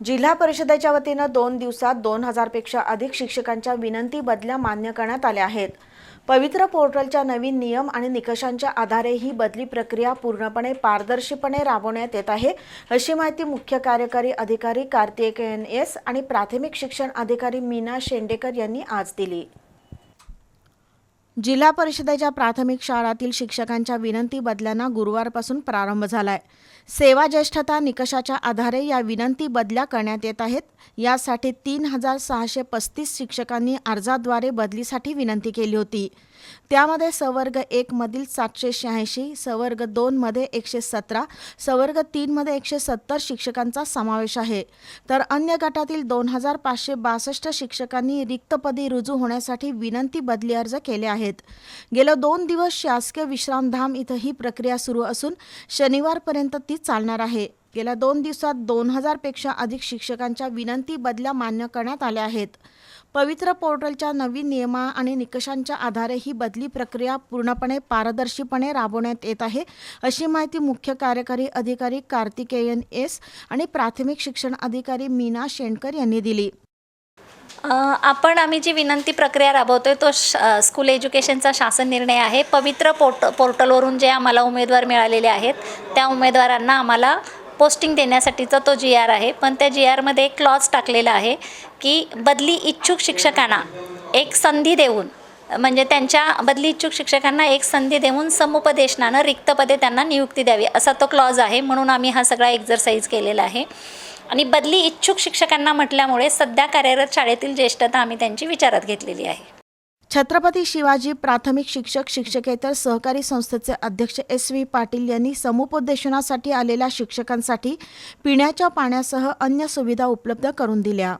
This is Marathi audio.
जिल्हा परिषदेच्या वतीनं दोन दिवसात दोन हजारपेक्षा अधिक शिक्षकांच्या विनंती बदल्या मान्य करण्यात आल्या आहेत. पवित्र पोर्टलच्या नवीन नियम आणि निकषांच्या आधारे ही बदली प्रक्रिया पूर्णपणे पारदर्शीपणे राबवण्यात येत आहे अशी माहिती मुख्य कार्यकारी अधिकारी कार्तिकेयन एस आणि प्राथमिक शिक्षण अधिकारी मीना शेंडेकर यांनी आज दिली. जिल्हा परिषदेच्या प्राथमिक शाळातील शिक्षकांच्या विनंती बदल्यांना गुरुवारपासून प्रारंभ झालाय. सेवा ज्येष्ठता निकषाच्या आधारे या विनंती बदल्या करण्यात येत आहेत. यासाठी तीन हजार सहाशे पस्तीस शिक्षकांनी अर्जाद्वारे बदलीसाठी विनंती केली होती. त्यामध्ये सवर्ग एकमधील सातशे शहाऐंशी सवर्ग दोनमध्ये एकशे सतरा सवर्ग तीनमध्ये एकशे सत्तर शिक्षकांचा समावेश आहे. तर अन्य गटातील दोन हजार पाचशे बासष्ट शिक्षकांनी रिक्तपदी रुजू होण्यासाठी विनंती बदली अर्ज केले आहेत. गेल्या दोन दिवस शासकीय विश्रामधाम इथं ही प्रक्रिया सुरू असून शनिवारपर्यंत ती चालणार आहे. गेल्या दोन दिवसात दोन हजारपेक्षा अधिक शिक्षकांच्या विनंती बदल्या मान्य करण्यात आल्या आहेत. पवित्र पोर्टलच्या नवीन नियमा आणि निकषांच्या आधारे ही बदली प्रक्रिया पूर्णपणे पारदर्शीपणे राबवण्यात येत आहे अशी माहिती मुख्य कार्यकारी अधिकारी कार्तिकेयन एस आणि प्राथमिक शिक्षण अधिकारी मीना शेंडकर यांनी दिली. आपण आम्ही जी विनंती प्रक्रिया राबवतो आहे तो श स्कूल एज्युकेशनचा शासन निर्णय आहे. पवित्र पोर्ट पोर्टलवरून जे आम्हाला उमेदवार मिळालेले आहेत त्या उमेदवारांना आम्हाला पोस्टिंग देण्यासाठीचा तो जी आर आहे. पण त्या जी आरमध्ये एक क्लॉज टाकलेला आहे की बदली इच्छुक शिक्षकांना एक संधी देऊन म्हणजे त्यांच्या बदली इच्छुक शिक्षकांना एक संधी देऊन समुपदेशनानं रिक्त पदे त्यांना नियुक्ती द्यावी असा तो क्लॉज आहे. म्हणून आम्ही हा सगळा एक्झरसाईज केलेला आहे. आणि बदली इच्छुक शिक्षकांना म्हटल्यामुळे सध्या कार्यरत शाळेतील ज्येष्ठता आम्ही त्यांची विचारात घेतलेली आहे. छत्रपती शिवाजी प्राथमिक शिक्षक शिक्षकेतर सहकारी संस्थेचे अध्यक्ष एस व्ही पाटील यांनी समुपदेशनासाठी आलेल्या शिक्षकांसाठी पिण्याच्या पाण्यासह अन्य सुविधा उपलब्ध करून दिल्या.